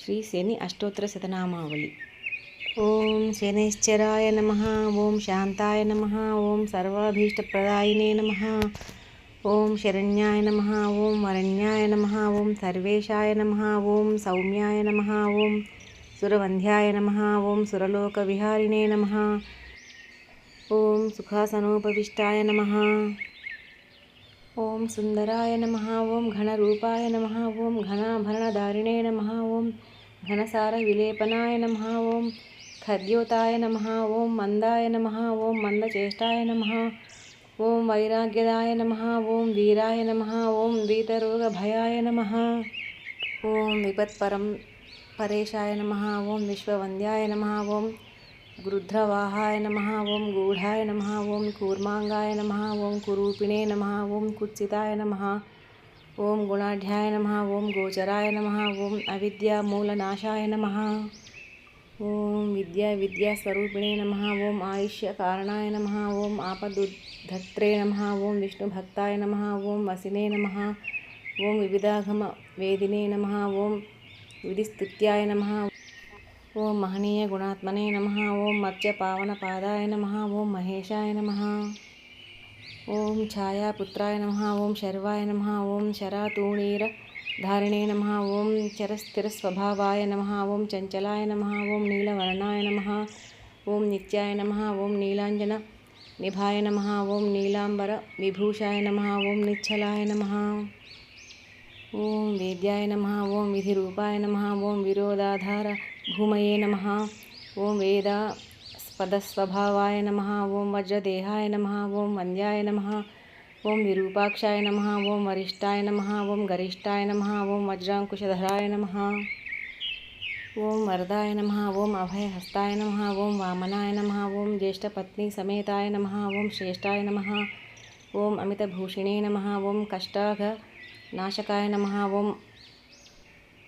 శ్రీ శని అష్టోత్తర శతనామావళి. ఓం శనిశ్చరాయ నమ ఓం శాంతాయ నమ ఓం సర్వాభీష్టప్రదాయినే నమ ఓం శరణ్యాయ నమ ఓం వరణ్యాయ నమ ఓం సర్వేశాయ నమ ఓం సౌమ్యాయ నమ ఓం సురవంధ్యాయ నమ ఓం సురలోకవిహారిణే నమ ఓం సుఖాసనోపవిష్టాయ నమ. ఓం సుందరాయ నమ ఓం ఘనరూపాయ నమ ఓం ఘనాభరణధారిణే నమ ఓం ఘనసార విలేపనాయ నమ ఓం ఖద్యోతాయ నమ ఓం మందాయ నమ ఓం మందచేష్టాయ నమ ఓం వైరాగ్యదాయ నమ ఓం వీరాయ నమ ఓం వీతరోగభయాయ నమ ఓం విపత్పరం పరేశాయ నమ ఓం విశ్వవంద్యాయ నమ ఓం గృధ్రవాహాయ నమ ఓం గూఢాయ నమ ఓం కూర్మాంగాయ నమ ఓం కురూపిణే నమ ఓం కుత్సితాయ నమ ఓం గుణాఢ్యాయ నమ ఓం గోచరాయ నమ ఓం అవిద్యామూలనాశాయ నమ ఓం విద్యా విద్యాస్వరూపిణే నమ ఓం ఆయుష్యకారణాయ నమ ఓం ఆపదుద్ధత్రే నమ ఓం విష్ణుభక్తాయ నమ ఓం వసినే నమ ఓం వివిధాగమ వేదినే నమ ఓం విధిస్తుత్యాయ నమ ఓం మహనీయ గుణాత్మనే నమ ఓం మత్స్య పావన పాదాయ నమ ఓం మహేశాయ నమ ఓం ఛాయాపుత్రాయ నమ ఓం శర్వాయ నమ ఓం శరాతూణీర ధారిణే నమ ఓం చరస్థిరస్వభావాయ నమ ఓం చంచలాయ నమ ఓం నీలవర్ణాయ నమ ఓం నిత్యాయ నమ ఓం నీలాంజన నిభాయ నమ ఓం నీలాంబర విభూషాయ నమ ఓం నిచ్చలాయ నమ ఓం వేద్యాయ నమ ఓం విధిరూపాయ నమ ఓం విరోధాధార భూమయే నమ ఓం వేద పదస్వభావాయ నమ ఓం వజ్రదేహాయ నమ ఓం వంద్యాయ నమ ఓం విరూపాక్షాయ నమ ఓం వరిష్టాయ నమ ఓం గరిష్టాయ నమ ఓం వజ్రాంకుశధరాయ నమ ఓం వరదాయ నమ ఓం అభయహస్తాయ నమ ఓం వామనాయ నమ ఓం జ్యేష్ఠపత్ని సమేతాయ నమ ఓం శ్రేష్టాయ నమ ఓం అమితభూషిణే నమ ఓం కష్టాఘ నాశకాయ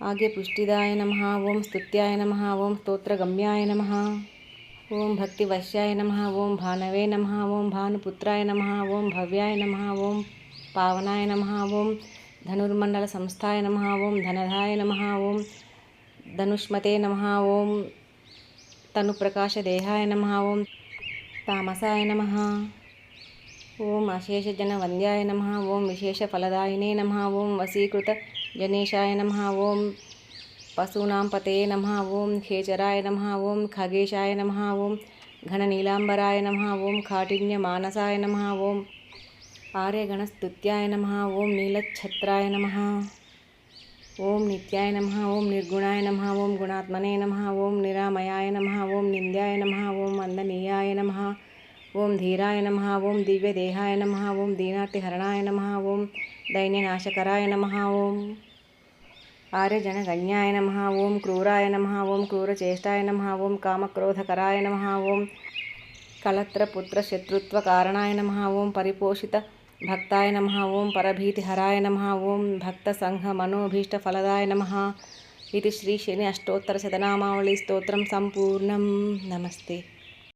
నమ ఓం ఆగ్యపుష్టిదాయ నమ ఓం స్తుత్యాయ నమ ఓం స్తోత్రగమ్యాయ నమ ఓం భక్తివశ్యాయ నమ ఓం భానవే నమ ఓం భానుపుత్రాయ నమ ఓం భవ్యాయ నమ ఓం పావనాయ నమ ఓం ధనుర్మండల సంస్థాయ నమ ఓం ధనధాయ నమ ఓం ధనుష్మతే నమ ఓం తనుప్రకాశదేహాయ నమ ఓం తామసాయ నమ ఓం అశేషజనవంద్యాయ నమ ఓం విశేషఫలదాయినే నమ ఓం వశీకృతజనేశాయ నమ ఓం పశూనాం పతే నమ ఓం ఖేచరాయ నమ ఓం ఖగేశాయ నమ ఓం ఘననీలాంబరాయ నమ ఓం కాఠిన్యమానసాయ నమ ఓం ఆర్యగణస్తుత్యాయ నమ ఓం నీలఛత్రాయ నమ ఓం నిత్యాయ నమ ఓం నిర్గుణాయ నమ ఓం గుణాత్మనే నమ ఓం నిరామయాయ నమ ఓం నింద్యాయ నమ ఓం వందనీయాయ నమ ఓం ధీరాయ నమ ఓం దివ్యదేహాయ నమ ఓం దీనార్తిహరణాయ నమ ఓం దైన్యనాశకరాయ నమ ఓం ఆర్యజనగణ్యాయ నమ ఓం క్రూరాయ నమ ఓం క్రూరచేష్టాయ నమ ఓం కామక్రోధకరాయ నమ ఓం కలత్రపుత్రశత్రుత్వకారణాయ నమ ఓం పరిపోషిత భక్తాయ నమ ఓం పరభీతిహరాయ నమ ఓం భక్తసంఘమనోభీష్టఫలదాయ నమ ఇది శ్రీ శని అష్టోత్తర శతనామావళి స్తోత్రం సంపూర్ణం నమస్తే